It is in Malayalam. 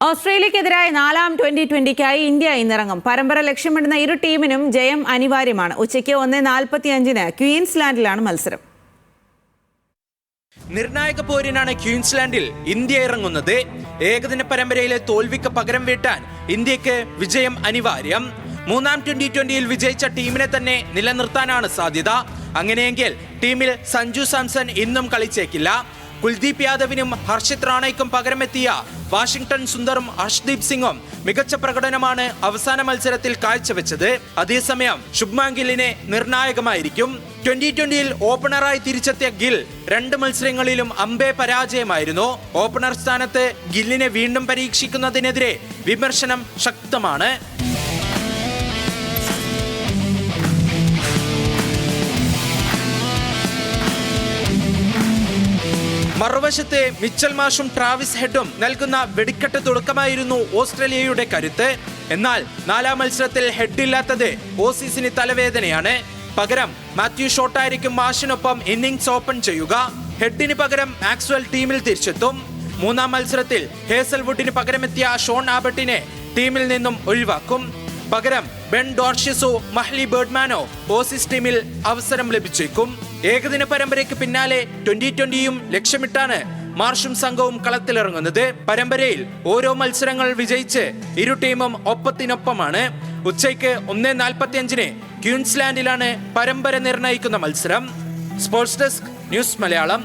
ഓസ്ട്രേലിയക്കെതിരായ നാലാം ട്വന്റി ട്വന്റിക്കായി ഇന്ത്യ ഇന്നിറങ്ങും. പരമ്പര ലക്ഷ്യമിടുന്ന ഇരു ടീമിനും ജയം അനിവാര്യമാണ്. ഉച്ചയ്ക്ക് ഒന്ന് നാൽപ്പത്തി അഞ്ചിന് ക്വീൻസ്ലാൻഡിലാണ് മത്സരം. നിർണായക പോരിനാണ് ക്യൂൻസ്ലാൻഡിൽ ഇന്ത്യ ഇറങ്ങുന്നത്. ഏകദിന പരമ്പരയിലെ തോൽവിക്ക് പകരം വീട്ടാൻ ഇന്ത്യയ്ക്ക് വിജയം അനിവാര്യം. മൂന്നാം ട്വന്റി ട്വന്റിയിൽ വിജയിച്ച ടീമിനെ തന്നെ നിലനിർത്താനാണ് സാധ്യത. അങ്ങനെയെങ്കിൽ ടീമിൽ സഞ്ജു സാംസൺ ഇന്നും കളിച്ചേക്കില്ല. കുൽദീപ് യാദവിനും ഹർഷിത് റാണയ്ക്കും പകരമെത്തിയ വാഷിംഗ്ടൺ സുന്ദറും ഹർഷ്ദീപ് സിംഗും മികച്ച പ്രകടനമാണ് അവസാന മത്സരത്തിൽ കാഴ്ചവെച്ചത്. അതേസമയം ശുഭ്മാൻ ഗില്ലിനെ നിർണായകമായിരിക്കും. ട്വന്റി ട്വന്റിയിൽ ഓപ്പണറായി തിരിച്ചെത്തിയ ഗിൽ രണ്ട് മത്സരങ്ങളിലും അമ്പേ പരാജയമായിരുന്നു. ഓപ്പണർ സ്ഥാനത്ത് ഗില്ലിനെ വീണ്ടും പരീക്ഷിക്കുന്നതിനെതിരെ വിമർശനം ശക്തമാണ്. മറുവശത്തെ മിച്ചൽ മാഷും ട്രാവിസ് ഹെഡും നൽകുന്ന വെടിക്കെട്ട് തുടക്കമായിരുന്നു ഓസ്ട്രേലിയയുടെ കരുത്ത്. എന്നാൽ നാലാം മത്സരത്തിൽ ഹെഡില്ലാത്തത് ഓസീസിന് തലവേദനയാണ്. പകരം മാത്യു ഷോട്ടായിരിക്കും മാഷിനൊപ്പം ഇന്നിംഗ്സ് ഓപ്പൺ ചെയ്യുക. ഹെഡിന് പകരം മാക്സ്വൽ ടീമിൽ തിരിച്ചെത്തും. മൂന്നാം മത്സരത്തിൽ ഹേസൽവുഡിന് പകരമെത്തിയ ഷോൺ ആബട്ടിനെ ടീമിൽ നിന്നും ഒഴിവാക്കും. പകരം ബെൻ ഡോർഷ്യസോ മഹ്ലി ബേർഡ്മാനോ ഓസീസ് ടീമിൽ അവസരം ലഭിച്ചേക്കും. ഏകദിന പരമ്പരയ്ക്ക് പിന്നാലെ ട്വന്റി ട്വന്റിയും ലക്ഷ്യമിട്ടാണ് മാർഷും സംഘവും കളത്തിലിറങ്ങുന്നത്. പരമ്പരയിൽ ഓരോ മത്സരങ്ങൾ വിജയിച്ച് ഇരു ടീമും ഒപ്പത്തിനൊപ്പമാണ്. ഉച്ചയ്ക്ക് ഒന്ന് നാൽപ്പത്തി അഞ്ചിന് ക്യൂൻസ്ലാൻഡിലാണ് പരമ്പര നിർണയിക്കുന്ന മത്സരം. Sports desk news Malayalam.